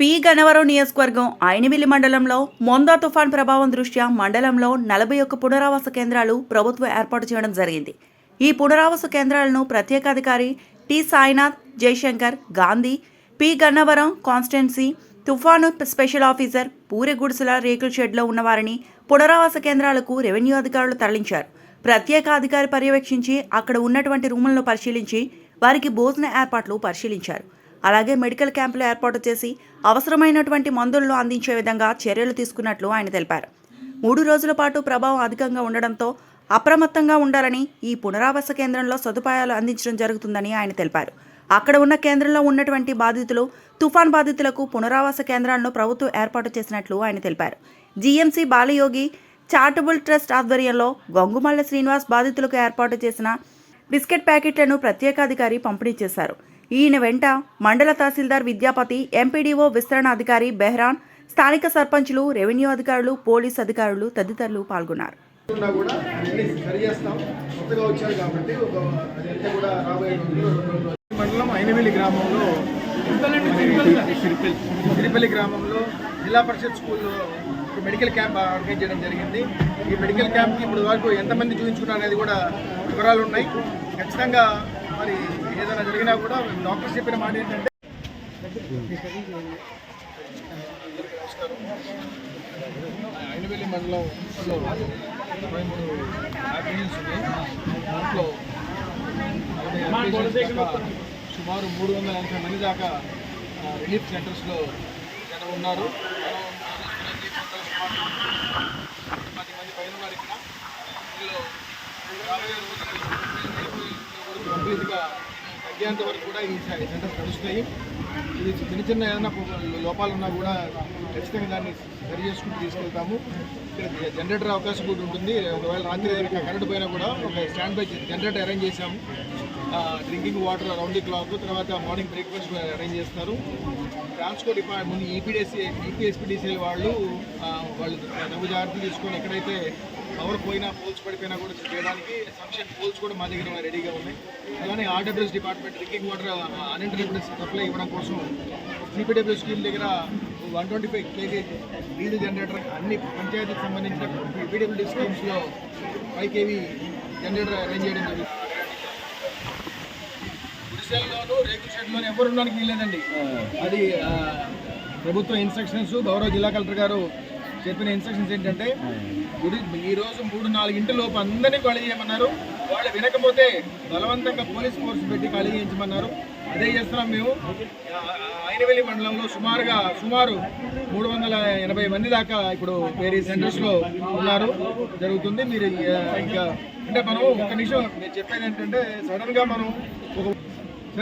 P Gannavaram నియోజకవర్గం ఐనివిల్లి మండలంలో Montha తుఫాన్ ప్రభావం దృష్ట్యా మండలంలో నలభై ఒక్క పునరావాస కేంద్రాలు ప్రభుత్వం ఏర్పాటు చేయడం జరిగింది. ఈ పునరావాస కేంద్రాలను ప్రత్యేకాధికారి T Sainath Jayashankar Gandhi P Gannavaram constituency తుఫాను స్పెషల్ ఆఫీసర్ పూరి గుడిసెల రేకుల షెడ్లో ఉన్నవారిని పునరావాస కేంద్రాలకు రెవెన్యూ అధికారులు తరలించారు. ప్రత్యేక అధికారి పర్యవేక్షించి అక్కడ ఉన్నటువంటి రూములను పరిశీలించి వారికి భోజన ఏర్పాట్లు పరిశీలించారు. అలాగే మెడికల్ క్యాంపులు ఏర్పాటు చేసి అవసరమైనటువంటి మందులను అందించే విధంగా చర్యలు తీసుకున్నట్లు ఆయన తెలిపారు. మూడు రోజుల పాటు ప్రభావం అధికంగా ఉండడంతో అప్రమత్తంగా ఉండాలని ఈ పునరావాస కేంద్రంలో సదుపాయాలు అందించడం జరుగుతుందని ఆయన తెలిపారు. అక్కడ ఉన్న కేంద్రంలో ఉన్నటువంటి బాధితులు తుఫాన్ బాధితులకు పునరావాస కేంద్రాలను ప్రభుత్వం ఏర్పాటు చేసినట్లు ఆయన తెలిపారు. జీఎంసీ బాలయోగి చారిటబుల్ ట్రస్ట్ ఆధ్వర్యంలో గొంగుమల్ల శ్రీనివాస్ బాధితులకు ఏర్పాటు చేసిన బిస్కెట్ ప్యాకెట్లను ప్రత్యేకాధికారి పంపిణీ చేశారు. ఈయన వెంట మండల తహసీల్దార్ విద్యాపతి ఎంపీడీఓ విస్తరణ అధికారి బెహ్రాన్ స్థానిక సర్పంచులు రెవెన్యూ అధికారులు పోలీస్ అధికారులు తదితరులు పాల్గొన్నారు. ఉన్నా కూడా అన్ని సరి చేస్తాం. కొత్తగా వచ్చారు కాబట్టి ఒక అదంతా కూడా రాబోయే రోజుల్లో రెండు రోజులు మండలం అయినవెల్లి గ్రామంలో సిరిపల్లి గ్రామంలో జిల్లా పరిషత్ స్కూల్లో ఒక మెడికల్ క్యాంప్ ఆర్గనైజ్ చేయడం జరిగింది. ఈ మెడికల్ క్యాంప్కి ఇప్పుడు వరకు ఎంతమంది చూపించుకున్నారు అనేది కూడా వివరాలు ఉన్నాయి. ఖచ్చితంగా మరి ఏదైనా జరిగినా కూడా డాక్టర్స్ చెప్పిన మాట ఏంటంటే అయినవెల్లి మండలంలో ఇరవై మూడు ఉన్నాయి దాంట్లో సుమారు మూడు వందల ఎనభై మంది దాకా రిలీఫ్ సెంటర్స్లో జనం ఉన్నారు మనం పది మంది పైన ఉన్నారు ఇక్కడ ఇందులో రాబోయే రోజుల్లో కంప్లీట్గా తగ్గేంత వరకు కూడా ఈ సెంటర్స్ నడుస్తాయి ఇది చిన్న చిన్న ఏదైనా లోపాలు ఉన్నా కూడా ఖచ్చితంగా దాన్ని సరి చేసుకుంటూ తీసుకెళ్తాము. ఇక్కడ జనరేటర్ అవకాశం కూడా ఉంటుంది. ఒకవేళ రాత్రి ఏదైనా కరెంట్ పోయినా కూడా ఒక స్టాండ్ బై జనరేటర్ అరేంజ్ చేశాము drinking water round the clock తర్వాత మార్నింగ్ బ్రేక్ఫాస్ట్ అరేంజ్ చేస్తారు. ట్రాన్స్పోర్ట్ డిపార్ట్మెంట్ ముందు ఈపీడీసీ ఈపీఎస్పీడీసీఎల్ వాళ్ళు వాళ్ళు తగు జాగ్రత్తలు తీసుకొని ఎక్కడైతే పవర్ పోయినా పోల్స్ పడిపోయినా కూడా చేయడానికి సఫిషియెంట్ పోల్స్ కూడా మా దగ్గర రెడీగా ఉన్నాయి. అలానే RWS department drinking water uninterrupted supply ఇవ్వడం కోసం సిపిడబ్ల్యూ స్కీమ్ దగ్గర one twenty five KG diesel generator అన్ని పంచాయతీకి సంబంధించిన పీడబ్ల్యూడీ స్కీమ్స్లో ఫైవ్ కేవీ జనరేటర్ అరేంజ్ చేయడం జరిగింది. గుడిసెల్లోనూ రేకుల షెడ్లోనూ ఎవరు ఉండడానికి వీల్లేదండి. అది ప్రభుత్వ ఇన్స్ట్రక్షన్స్ గౌరవ జిల్లా కలెక్టర్ గారు చెప్పిన ఇన్స్ట్రక్షన్స్ ఏంటంటే గుడి ఈ రోజు మూడు నాలుగు ఇంటి లోపు అందరినీ ఖాళీ చేయమన్నారు. వాళ్ళు వినకపోతే బలవంతంగా పోలీస్ ఫోర్స్ పెట్టి ఖాళీ చేయించమన్నారు. అదే చేస్తున్నాం మేము. ఐనవెల్లి మండలంలో సుమారుగా సుమారు మూడు వందల ఎనభై మంది దాకా ఇప్పుడు వేరే సెంటర్స్లో ఉన్నారు. జరుగుతుంది. మీరు ఇంకా అంటే మనం ఒక నిమిషం నేను చెప్పేది ఏంటంటే సడన్గా మనం ఒక